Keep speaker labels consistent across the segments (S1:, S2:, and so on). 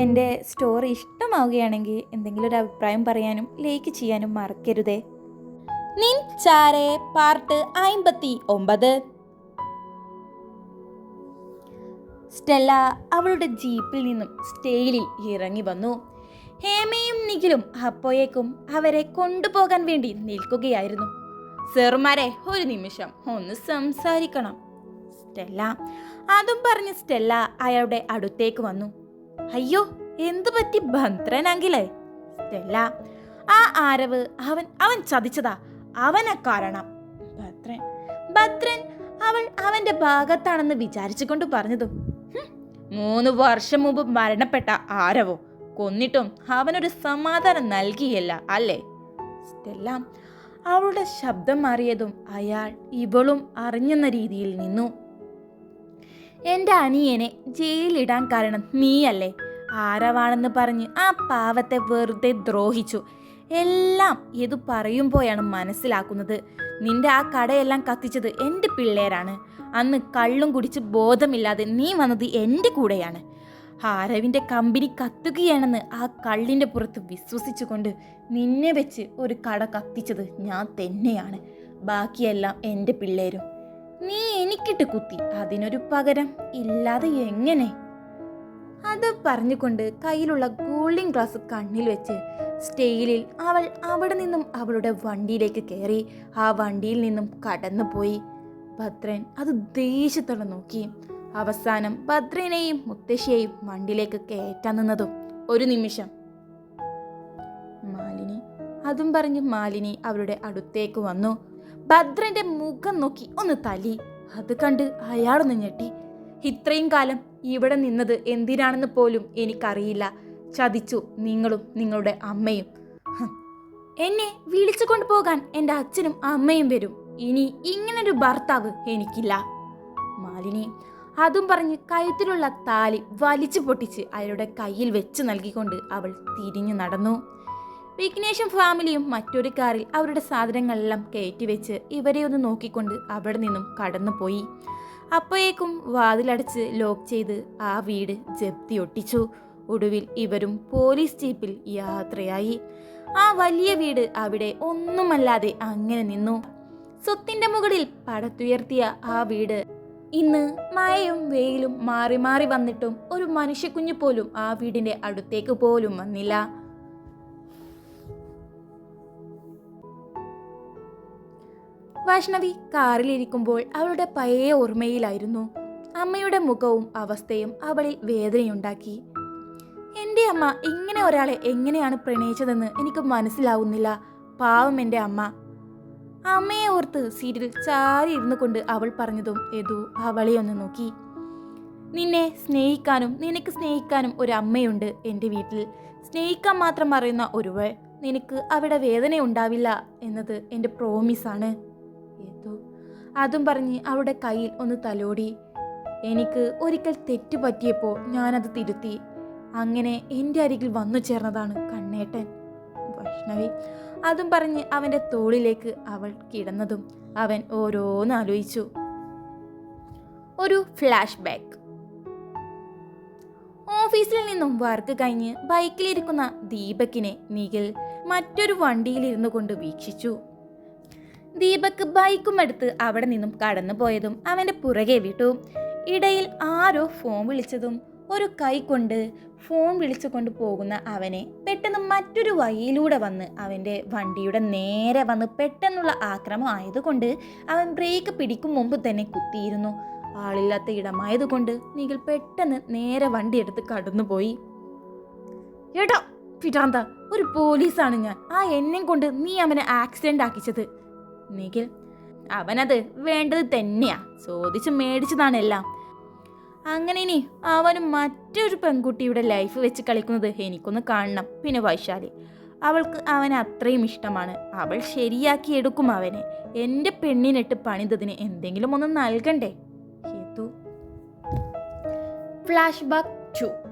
S1: എന്റെ സ്റ്റോറി ഇഷ്ടമാവുകയാണെങ്കിൽ എന്തെങ്കിലും ഒരു അഭിപ്രായം പറയാനും ലൈക്ക് ചെയ്യാനും മറക്കരുതേ. നിൻ ചാരെ പാർട്ട് അമ്പത്തി ഒമ്പത് സ്റ്റെല്ല അവളുടെ ജീപ്പിൽ നിന്നും സ്റ്റേയിലിൽ ഇറങ്ങി വന്നു. ഹേമയും നിഖിലും അപ്പോയേക്കും അവരെ കൊണ്ടുപോകാൻ വേണ്ടി നിൽക്കുകയായിരുന്നു. സെറുമാരെ ഒരു നിമിഷം ഒന്ന് സംസാരിക്കണം. സ്റ്റെല്ല അതും പറഞ്ഞ് സ്റ്റെല്ല അയാളുടെ അടുത്തേക്ക് വന്നു. അയ്യോ എന്തു പറ്റി ഭദ്രനെങ്കിലേ ആ ആരവ് അവൻ അവൻ ചതിച്ചതാ. അവനെ കാരണം ഭദ്രൻ ഭദ്രൻ അവൾ അവന്റെ ഭാഗത്താണെന്ന് വിചാരിച്ചുകൊണ്ട് പറഞ്ഞതും. "ഹും, മൂന്ന് വർഷം മുമ്പ് മരണപ്പെട്ട ആരവോ? കൊന്നിട്ടും അവനൊരു സമാധാനം നൽകിയല്ല അല്ലേ? സ്റ്റെല്ല അവളുടെ ശബ്ദം മാറിയതും അയാൾ ഇവളും അറിഞ്ഞെന്ന രീതിയിൽ നിന്നു. എന്റെ അനിയനെ ജയിലിടാൻ കാരണം നീയല്ലേ? ആരവാണെന്ന് പറഞ്ഞ് ആ പാവത്തെ വെറുതെ ദ്രോഹിച്ചു. എല്ലാം ഇത് പറയുമ്പോഴാണ് മനസ്സിലാക്കുന്നത്. നിന്റെ ആ കടയെല്ലാം കത്തിച്ചത് എന്റെ പിള്ളേരാണ്. അന്ന് കള്ളും കുടിച്ച് ബോധമില്ലാതെ നീ വന്നത് എന്റെ കൂടെയാണ്. ആരവിന്റെ കമ്പനി കത്തുകയാണെന്ന് ആ കള്ളിന്റെ പുറത്ത് വിശ്വസിച്ചുകൊണ്ട് നിന്നെ വെച്ച് ഒരു കട കത്തിച്ചത് ഞാൻ തന്നെയാണ്. ബാക്കിയെല്ലാം എന്റെ പിള്ളേരും. നീ എനിക്കിട്ട് കുത്തി. അതിനൊരു പകരം ഇല്ലാതെ എങ്ങനെ? അത് പറഞ്ഞുകൊണ്ട് കയ്യിലുള്ള കൂളിംഗ് ഗ്ലാസ് കണ്ണിൽ വെച്ച് സ്റ്റെയിലിൽ അവൾ അവിടെ നിന്നും അവളുടെ വണ്ടിയിലേക്ക് കയറി ആ വണ്ടിയിൽ നിന്നും കടന്നുപോയി. ഭദ്രൻ അത് ദേഷ്യത്തോടെ നോക്കി. അവസാനം ഭദ്രനെയും മുത്തശ്ശിയെയും വണ്ടിയിലേക്ക് കയറ്റാൻ നിന്നതും ഒരു നിമിഷം. മാലിനി അതും പറഞ്ഞ് മാലിനി അവരുടെ അടുത്തേക്ക് വന്നു. ഭദ്രന്റെ മുഖം നോക്കി ഒന്ന് തലി. അത് കണ്ട് അയാളൊന്ന് ഞെട്ടി. ഇത്രയും കാലം ഇവിടെ നിന്നത് എന്തിനാണെന്ന് പോലും എനിക്കറിയില്ല. ചതിച്ചു നിങ്ങളും നിങ്ങളുടെ അമ്മയും. എന്നെ വിളിച്ചു കൊണ്ടുപോകാൻ എന്റെ അച്ഛനും അമ്മയും വരും. ഇനി ഇങ്ങനൊരു ഭർത്താവ് എനിക്കില്ല. മാലിനി അതും പറഞ്ഞ് കഴുത്തിലുള്ള താലി വലിച്ചു പൊട്ടിച്ച് അയാളുടെ കയ്യിൽ വെച്ച് നൽകിക്കൊണ്ട് അവൾ തിരിഞ്ഞു നടന്നു. വിഘ്നേഷും ഫാമിലിയും മറ്റൊരു കാറിൽ അവരുടെ സാധനങ്ങളെല്ലാം കയറ്റിവെച്ച് ഇവരെ ഒന്ന് നോക്കിക്കൊണ്ട് അവിടെ നിന്നും കടന്നുപോയി. അപ്പോഴേക്കും വാതിലടച്ച് ലോക്ക് ചെയ്ത് ആ വീട് ജപ്തി ഒട്ടിച്ചു. ഒടുവിൽ ഇവരും പോലീസ് ജീപ്പിൽ യാത്രയായി. ആ വലിയ വീട് അവിടെ ഒന്നുമല്ലാതെ അങ്ങനെ നിന്നു. സ്വത്തിന്റെ മുകളിൽ പടത്തുയർത്തിയ ആ വീട് ഇന്ന് മഴയും വെയിലും മാറി മാറി വന്നിട്ടും ഒരു മനുഷ്യക്കുഞ്ഞു പോലും ആ വീടിന്റെ അടുത്തേക്ക് പോലും വന്നില്ല. വൈഷ്ണവി കാറിലിരിക്കുമ്പോൾ അവളുടെ പഴയ ഓർമ്മയിലായിരുന്നു. അമ്മയുടെ മുഖവും അവസ്ഥയും അവളിൽ വേദനയുണ്ടാക്കി. എന്റെ അമ്മ ഇങ്ങനെ ഒരാളെ എങ്ങനെയാണ് പ്രണയിച്ചതെന്ന് എനിക്ക് മനസ്സിലാവുന്നില്ല. പാവം എന്റെ അമ്മ. അമ്മയെ ഓർത്ത് സീറ്റിൽ ചാരി ഇരുന്നു കൊണ്ട് അവൾ പറഞ്ഞതും യദു അവളെ ഒന്ന് നോക്കി. നിന്നെ സ്നേഹിക്കാനും നിനക്ക് സ്നേഹിക്കാനും ഒരു അമ്മയുണ്ട് എന്റെ വീട്ടിൽ. സ്നേഹിക്കാൻ മാത്രം അറിയുന്ന ഒരുവൾ. നിനക്ക് അവിടെ വേദന ഉണ്ടാവില്ല എന്നത് എന്റെ പ്രോമിസാണ് യദു അതും പറഞ്ഞ് അവളുടെ കയ്യിൽ ഒന്ന് തലോടി. എനിക്ക് ഒരിക്കൽ തെറ്റു പറ്റിയപ്പോൾ ഞാനത് തിരുത്തി. അങ്ങനെ എന്റെ അരികിൽ വന്നു ചേർന്നതാണ് കണ്ണേട്ടൻ. വൈഷ്ണവി അതും പറഞ്ഞ് അവന്റെ തോളിലേക്ക് അവൾ കിടന്നതും അവൻ ഓരോന്ന് ആലോചിച്ചു. ഒരു ഫ്ലാഷ് ബാക്ക് ഓഫീസിൽ നിന്നും വർക്ക് കഴിഞ്ഞ് ബൈക്കിലിരിക്കുന്ന ദീപക്കിനെ നിഖിൽ മറ്റൊരു വണ്ടിയിലിരുന്നു കൊണ്ട് വീക്ഷിച്ചു. ദീപക് ബൈക്കും എടുത്ത് അവിടെ നിന്നും കടന്നു പോയതും അവന്റെ പുറകെ വിട്ടു. ഇടയിൽ ആരോ ഫോൺ വിളിച്ചതും ഒരു കൈ കൊണ്ട് ഫോൺ വിളിച്ചു കൊണ്ട് പോകുന്ന അവനെ പെട്ടെന്ന് മറ്റൊരു വഴിയിലൂടെ വന്ന് അവന്റെ വണ്ടിയുടെ നേരെ വന്ന് പെട്ടെന്നുള്ള ആക്രമം ആയതുകൊണ്ട് അവൻ ബ്രേക്ക് പിടിക്കും മുമ്പ് തന്നെ കുത്തിയിരുന്നു. ആളില്ലാത്ത ഇടമായതുകൊണ്ട് നിഖിൽ പെട്ടെന്ന് നേരെ വണ്ടി എടുത്ത് കടന്നുപോയി. ഏട്ടാ പിടാന്ത ഒരു പോലീസാണ് ഞാൻ. ആ എന്നെ കൊണ്ട് നീ അവനെ ആക്സിഡന്റ് ആക്കിച്ചത്. നിഖിൽ അവനത് വേണ്ടത് തന്നെയാ. ചോദിച്ചു മേടിച്ചതാണെല്ലാം അങ്ങനെ ഇനി അവനും മറ്റൊരു പെൺകുട്ടിയുടെ ലൈഫ് വെച്ച് കളിക്കുന്നത് എനിക്കൊന്ന് കാണണം പിന്നെ വൈശാലി. അവൾക്ക് അവൻ അത്രയും ഇഷ്ടമാണ്. അവൾ ശരിയാക്കി എടുക്കും അവനെ. എന്റെ പെണ്ണിനിട്ട് പണിതതിന് എന്തെങ്കിലും ഒന്ന് നൽകണ്ടേ? ഫ്ലാഷ് ബാക്ക് ടു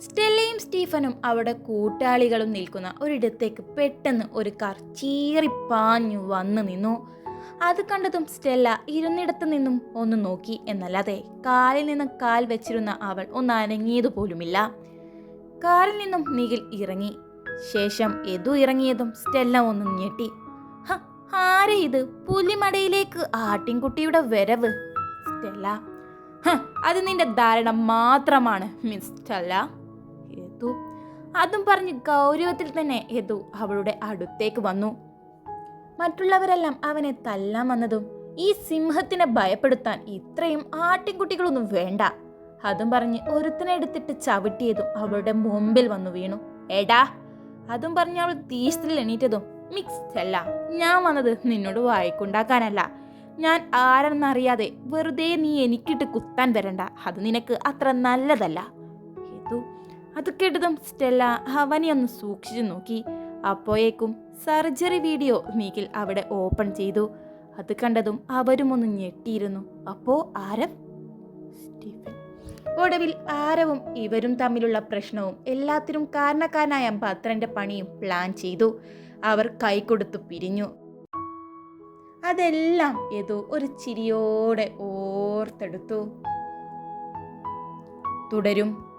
S1: സ്റ്റെല്ലയും സ്റ്റീഫനും അവിടെ കൂട്ടാളികളും നിൽക്കുന്ന ഒരിടത്തേക്ക് പെട്ടെന്ന് ഒരു കാർ ചീറിപ്പാഞ്ഞു വന്നു നിന്നു. അത് കണ്ടതും സ്റ്റെല്ല ഇരുന്നിടത്തു നിന്നും ഒന്ന് നോക്കി. എന്നല്ലാതെ കാലിൽ നിന്ന് കാൽ വെച്ചിരുന്ന അവൾ ഒന്ന് അനങ്ങിയത് പോലുമില്ല. കാറിൽ നിന്നും നിഖിൽ ഇറങ്ങി. ശേഷം എതു ഇറങ്ങിയതും സ്റ്റെല്ല ഒന്ന് ഞെട്ടി. "ഹ, ആരെ ഇത്? പുലിമടയിലേക്ക് ആട്ടിൻകുട്ടിയുടെ വരവ്. സ്റ്റെല്ല "ഹ, അത് നിന്റെ ധാരണ മാത്രമാണ് മിസ് സ്റ്റെല്ല യദു അതും പറഞ്ഞ് ഗൗരവത്തിൽ തന്നെ യദു അവളുടെ അടുത്തേക്ക് വന്നു. മറ്റുള്ളവരെല്ലാം അവനെ തല്ലാൻ വന്നതും ഈ സിംഹത്തിനെ ഭയപ്പെടുത്താൻ ഇത്രയും ആട്ടിൻകുട്ടികളൊന്നും വേണ്ട. അതും പറഞ്ഞ് ഒരുത്തനെ എടുത്തിട്ട് ചവിട്ടിയതും അവളുടെ മുമ്പിൽ വന്നു വീണു. എടാ അതും പറഞ്ഞ് അവൾ തീഷ്ണത്തിൽ എണീറ്റതും മിക്സ് അല്ല ഞാൻ വന്നത് നിന്നോട് വായിക്കുണ്ടാക്കാനല്ല. ഞാൻ ആരെന്നറിയാതെ വെറുതെ നീ എനിക്കിട്ട് കുത്താൻ വരണ്ട. അത് നിനക്ക് അത്ര നല്ലതല്ല. അത് കേട്ടതും സ്റ്റെല്ല ഹവനി ഒന്ന് സൂക്ഷിച്ചു നോക്കി. അപ്പോയേക്കും സർജറി വീഡിയോ മീഖിൽ അവിടെ ഓപ്പൺ ചെയ്തു. അത് കണ്ടതും അവരും ഒന്ന് ഞെട്ടിയിരുന്നു. അപ്പോ ആരവ്? സ്റ്റീഫൻ. ഒടുവിൽ ആരവും ഇവരും തമ്മിലുള്ള പ്രശ്നവും എല്ലാത്തിനും കാരണക്കാരനായ ഭദ്രന്റെ പണിയും പ്ലാൻ ചെയ്തു. അവർ കൈകൊടുത്തു പിരിഞ്ഞു. അതെല്ലാം ഏതോ ഒരു ചിരിയോടെ ഓർത്തെടുത്തു. തുടരും.